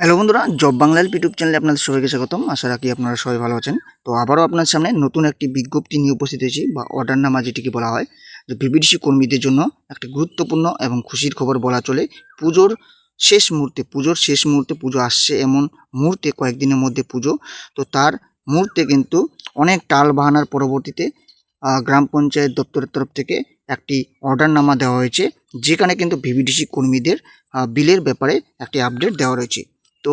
Hello বন্ধুরা job বাংলার YouTube চ্যানেলে আপনাদের সবাইকে স্বাগতম। আশা রাখি আপনারা সবাই ভালো আছেন। তো আবারও আপনার সামনে নতুন একটি বিজ্ঞপ্তি নিয়ে উপস্থিত হয়েছি, বা অর্ডার নামা যেটিকে বলা হয়, যে বিবিডিসি কর্মীদের জন্য একটি গুরুত্বপূর্ণ এবং খুশির খবর বলা চলে, পুজোর শেষ মুহূর্তে, পুজোর শেষ মুহূর্তে পুজো আসছে এমন মুহূর্তে, কয়েকদিনের মধ্যে পুজো। তো তার মুহূর্তে কিন্তু অনেক টাল বাহানার পরবর্তীতে গ্রাম পঞ্চায়েত দপ্তরের তরফ থেকে একটি অর্ডার নামা দেওয়া হয়েছে, যেখানে কিন্তু ভিভিডিসি কর্মীদের বিলের ব্যাপারে একটি আপডেট দেওয়া রয়েছে। তো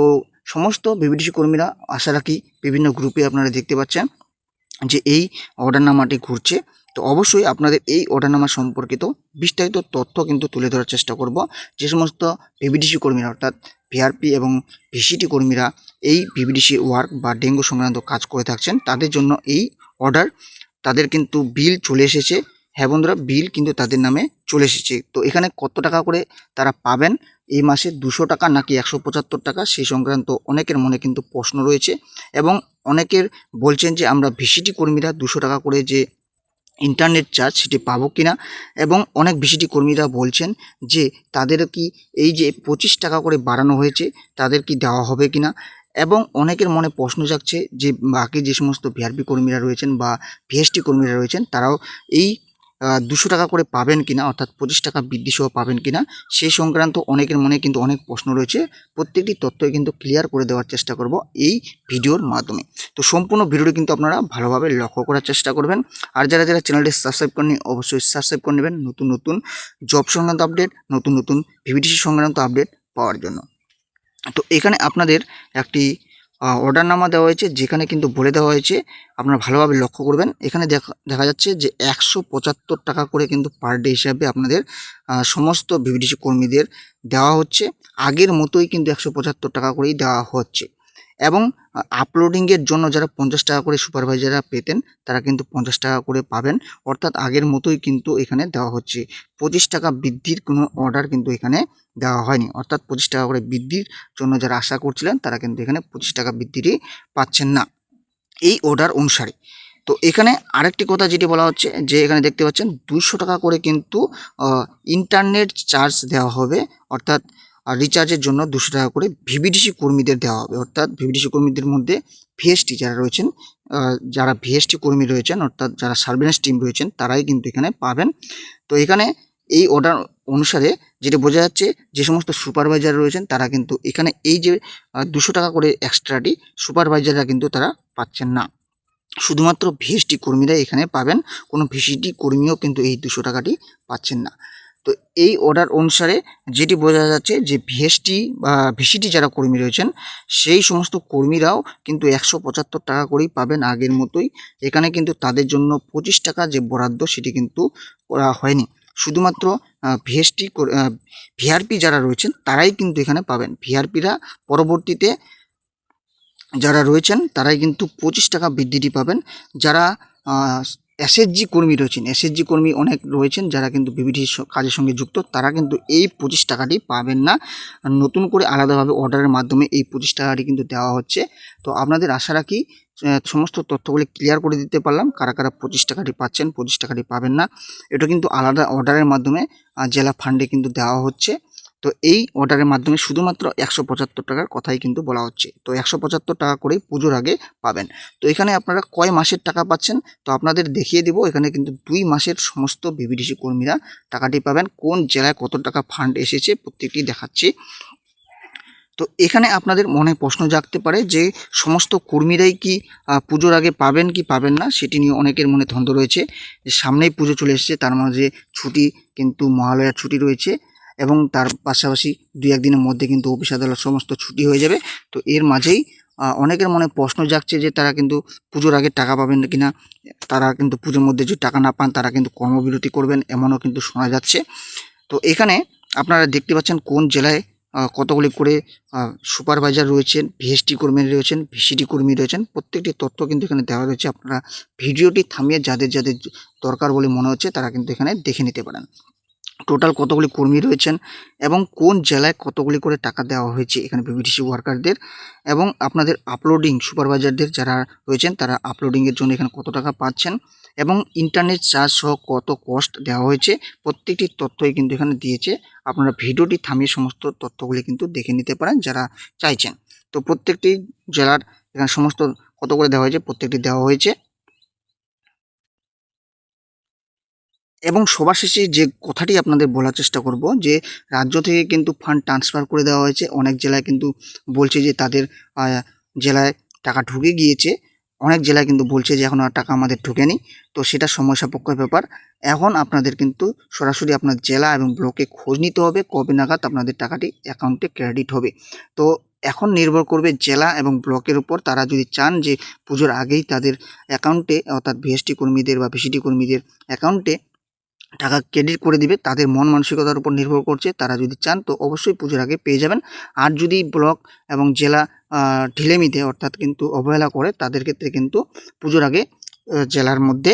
সমস্ত বিবিডিসি কর্মীরা, আশা রাখি বিভিন্ন গ্রুপে আপনারা দেখতে পাচ্ছেন যে এই অর্ডারনামাটি ঘুরছে। তো অবশ্যই আপনাদের এই অর্ডারনামা সম্পর্কিত বিস্তারিত তথ্য কিন্তু তুলে ধরার চেষ্টা করব। যে সমস্ত বিবিডিসি কর্মীরা, অর্থাৎ ভিআরপি এবং ভিসিটি কর্মীরা এই বিবিডিসি ওয়ার্ক বা ডেঙ্গু সংক্রান্ত কাজ করে থাকছেন, তাদের জন্য এই অর্ডার তাদের কিন্তু বিল চলে এসেছে। হ্যাঁ বন্ধুরা বিল কিন্তু তাদের নামে চলে এসেছে। তো এখানে কত টাকা করে তারা পাবেন এই মাসে দুশো টাকা নাকি একশো পঁচাত্তর টাকা সেই সংক্রান্ত অনেকের মনে কিন্তু প্রশ্ন রয়েছে এবং অনেকের বলছেন যে আমরা ভিসিটি কর্মীরা দুশো টাকা করে যে ইন্টারনেট চার্জ সেটি পাবো কিনা এবং অনেক ভিসিটি কর্মীরা বলছেন যে তাদের কি এই যে পঁচিশ টাকা করে বাড়ানো হয়েছে তাদের কি দেওয়া হবে কিনা এবং অনেকের মনে প্রশ্ন জাগছে যে বাকি যে সমস্ত ভিআরপি কর্মীরা রয়েছেন বা ভিএসটি কর্মীরা রয়েছেন তারাও এই দুশো টাকা করে পাবেন কিনা, অর্থাৎ পঁচিশ টাকা বৃদ্ধি সহ পাবেন কিনা সেই সংক্রান্ত অনেকের মনে কিন্তু অনেক প্রশ্ন রয়েছে। প্রত্যেকটি তথ্যই কিন্তু ক্লিয়ার করে দেওয়ার চেষ্টা করব এই ভিডিওর মাধ্যমে। তো সম্পূর্ণ ভিডিওটি কিন্তু আপনারা ভালোভাবে লক্ষ্য করার চেষ্টা করবেন। আর যারা যারা চ্যানেলটি সাবস্ক্রাইব করেনি অবশ্যই সাবস্ক্রাইব করে নেবেন নতুন নতুন জব সংক্রান্ত আপডেট নতুন নতুন ভিভিডিসি সংক্রান্ত আপডেট পাওয়ার জন্য। তো এখানে আপনাদের একটি অর্ডার নামা দেওয়া হয়েছে, যেখানে কিন্তু বলে দেওয়া হয়েছে, আপনারা ভালোভাবে লক্ষ্য করবেন। এখানে দেখা দেখা যাচ্ছে যে একশো পঁচাত্তর টাকা করে কিন্তু পার ডে হিসাবে আপনাদের সমস্ত বিবিডিসি কর্মীদের দেওয়া হচ্ছে। আগের মতোই কিন্তু একশো পঁচাত্তর টাকা করেই দেওয়া হচ্ছে। এবং আপলোডিংয়ের জন্য যারা পঞ্চাশ টাকা করে সুপারভাইজাররা পেতেন, তারা কিন্তু পঞ্চাশ টাকা করে পাবেন। অর্থাৎ আগের মতোই কিন্তু এখানে দেওয়া হচ্ছে। পঁচিশ টাকা বৃদ্ধির কোনো অর্ডার কিন্তু এখানে দেওয়া হয়নি। অর্থাৎ পঁচিশ টাকা করে বৃদ্ধির জন্য যারা আশা করছিলেন, তারা কিন্তু এখানে পঁচিশ টাকা বৃদ্ধিরই পাচ্ছেন না। এই অর্ডার অনুসারে। তো এখানে আরেকটি কথা যেটি বলা হচ্ছে, যে এখানে দেখতে পাচ্ছেন দুশো টাকা করে কিন্তু ইন্টারনেট চার্জ দেওয়া হবে। অর্থাৎ রিচার্জের জন্য দুশো টাকা করে ভিভিডিসি কর্মীদের দেওয়া হবে। অর্থাৎ ভিভিডিসি কর্মীদের মধ্যে ভিএসটি যারা রয়েছেন যারা ভিএসটি কর্মী রয়েছেন, অর্থাৎ যারা সার্ভিলেন্স টিম রয়েছেন, তারাই কিন্তু এখানে পাবেন। তো এখানে এই অর্ডার অনুসারে যেটা বোঝা যাচ্ছে, যে সমস্ত সুপারভাইজার রয়েছেন, তারা কিন্তু এখানে এই যে দুশো টাকা করে এক্সট্রাটি সুপারভাইজাররা কিন্তু তারা পাচ্ছেন না। শুধুমাত্র ভিএসটি কর্মীরা এখানে পাবেন, কোনো ভিসিটি কর্মীও কিন্তু এই দুশো টাকাটি পাচ্ছেন না। তো এই অর্ডার অনুসারে যেটি বোঝা যাচ্ছে যে ভিএসটি বা ভিসিটি যারা কর্মী রয়েছেন, সেই সমস্ত কর্মীরাও কিন্তু একশো পঁচাত্তর টাকা করেই পাবেন আগের মতোই। এখানে কিন্তু তাদের জন্য পঁচিশ টাকা যে বরাদ্দ সেটি কিন্তু করা হয়নি। শুধুমাত্র ভিএসটি ভিআরপি যারা রয়েছেন, তারাই কিন্তু এখানে পাবেন। ভিআরপিরা পরবর্তীতে যারা রয়েছেন, তারাই কিন্তু পঁচিশ টাকা বৃদ্ধিটি পাবেন। যারা এসএসজি কর্মী রয়েছেন। এসএসজি কর্মী অনেক রয়েছেন যারা কিন্তু বিবিধি কাজের সঙ্গে যুক্ত। তারা কিন্তু এই পঁচিশ টাকাটি পাবেন না। নতুন করে আলাদাভাবে অর্ডারের মাধ্যমে এই পঁচিশ টাকাটি কিন্তু দেওয়া হচ্ছে। তো আপনাদের আশা রাখি সমস্ত তথ্যগুলি ক্লিয়ার করে দিতে পারলাম। কারা কারা পঁচিশ টাকাটি পাচ্ছেন, পঁচিশ টাকাটি পাবেন না। এটা কিন্তু আলাদা অর্ডারের মাধ্যমে জেলা ফান্ডে কিন্তু দেওয়া হচ্ছে। তো এই অর্ডারের মাধ্যমে শুধুমাত্র একশো পঁচাত্তর টাকার কথাই কিন্তু বলা হচ্ছে। তো একশো পঁচাত্তর টাকা করেই পুজোর আগে পাবেন। তো এখানে আপনারা কয় মাসের টাকা পাচ্ছেন? তো আপনাদের দেখিয়ে দেবো, এখানে কিন্তু দুই মাসের সমস্ত বিবিডিসি কর্মীরা টাকাটি পাবেন। কোন জেলায় কত টাকা ফান্ড এসেছে প্রত্যেকটি দেখাচ্ছি। তো এখানে আপনাদের মনে প্রশ্ন জাগতে পারে যে সমস্ত কর্মীরাই কি পুজোর আগে পাবেন কি পাবেন না? সেটি নিয়ে অনেকের মনে দ্বন্দ্ব রয়েছে। যে সামনেই পুজো চলে এসেছে, তার মাঝে ছুটি, কিন্তু মহালয়ার ছুটি রয়েছে। এবং তার পাশাপাশি দুই একদিনের মধ্যে কিন্তু অফিস আদালত সমস্ত ছুটি হয়ে যাবে। তো এর মাঝেই অনেকের মনে প্রশ্ন জাগছে যে তারা কিন্তু পুজোর আগে টাকা পাবেন কিনা। তারা কিন্তু পুজোর মধ্যে যদি টাকা না পান, তারা কিন্তু কর্মবিরতি করবেন এমনও কিন্তু শোনা যাচ্ছে। তো এখানে আপনারা দেখতে পাচ্ছেন কোন জেলায় কতগুলি করে সুপারভাইজার রয়েছেন, ভিএসটি কর্মী রয়েছেন, ভিসিডি কর্মী রয়েছেন, প্রত্যেকটি তথ্য কিন্তু এখানে দেওয়া রয়েছে। আপনারা ভিডিওটি থামিয়ে যাদের যাদের দরকার বলে মনে হচ্ছে তারা কিন্তু এখানে দেখে নিতে পারেন। টোটাল কতগুলি কর্মী রয়েছেন এবং কোন জেলায় কতগুলি করে টাকা দেওয়া হয়েছে এখানে বিবিটিসি ওয়ার্কারদের এবং আপনাদের আপলোডিং সুপারভাইজারদের যারা রয়েছেন তারা আপলোডিংয়ের জন্য এখানে কত টাকা পাচ্ছেন এবং ইন্টারনেট চার্জ সহ কত কস্ট দেওয়া হয়েছে প্রত্যেকটি তথ্যই কিন্তু এখানে দিয়েছে। আপনারা ভিডিওটি থামিয়ে সমস্ত তথ্যগুলি কিন্তু দেখে নিতে পারেন যারা চাইছেন। তো প্রত্যেকটি জেলার এখানে সমস্ত কত করে দেওয়া হয়েছে প্রত্যেকটি দেওয়া হয়েছে। এবং সবার শেষে যে কথাটি আপনাদের বলার চেষ্টা করব যে, রাজ্য থেকে কিন্তু ফান্ড ট্রান্সফার করে দেওয়া হয়েছে। অনেক জেলায় কিন্তু বলছে যে, তাদের জেলায় টাকা ঢুকে গিয়েছে। অনেক জেলায় কিন্তু বলছে যে, এখন আর টাকা আমাদের ঢুকেনি। তো সেটা সময় সাপেক্ষ ব্যাপার। এখন আপনাদের কিন্তু সরাসরি আপনার জেলা এবং ব্লকে খোঁজ নিতে হবে। কবে নাগাদ আপনাদের টাকাটি অ্যাকাউন্টে ক্রেডিট হবে। তো এখন নির্ভর করবে জেলা এবং ব্লকের উপর। তারা যদি চান যে, পুজোর আগেই তাদের অ্যাকাউন্টে অর্থাৎ ভিএসটি কর্মীদের বা ভিসিটি কর্মীদের অ্যাকাউন্টে টাকা ক্রেডিট করে দিবে, তাদের মন মানসিকতার উপর নির্ভর করছে, তারা যদি চান তো অবশ্যই পুজোর আগে পেয়ে যাবেন। আর যদি ব্লক এবং জেলা ঢিলেমিতে অর্থাৎ কিন্তু অবহেলা করে, তাদের ক্ষেত্রে কিন্তু পুজোর আগে জেলার মধ্যে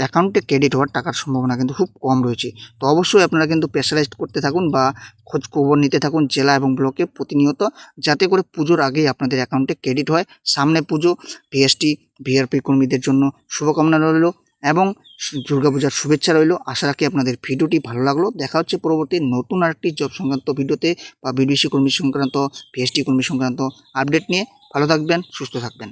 অ্যাকাউন্টে ক্রেডিট হওয়ার টাকার সম্ভাবনা কিন্তু খুব কম রয়েছে। তো অবশ্যই আপনারা কিন্তু প্রেশারাইজড করতে থাকুন বা খোঁজ খবর নিতে থাকুন জেলা এবং ব্লকে প্রতিনিয়ত, যাতে করে পুজোর আগেই আপনাদের অ্যাকাউন্টে ক্রেডিট হয়। সামনে পুজো ভিএসটি ভিআরপি কর্মীদের জন্য শুভকামনা রইল। এবং দুর্গাপূজার শুভেচ্ছা রইল। আশা রাখি আপনাদের ভিডিওটি ভালো লাগল। দেখা হচ্ছে পরবর্তী নতুন আরেকটি জব সংক্রান্ত ভিডিওতে বা বিডিসি কর্মী সংক্রান্ত ভিএসটি কর্মী সংক্রান্ত আপডেট নিয়ে। ভালো থাকবেন, সুস্থ থাকবেন।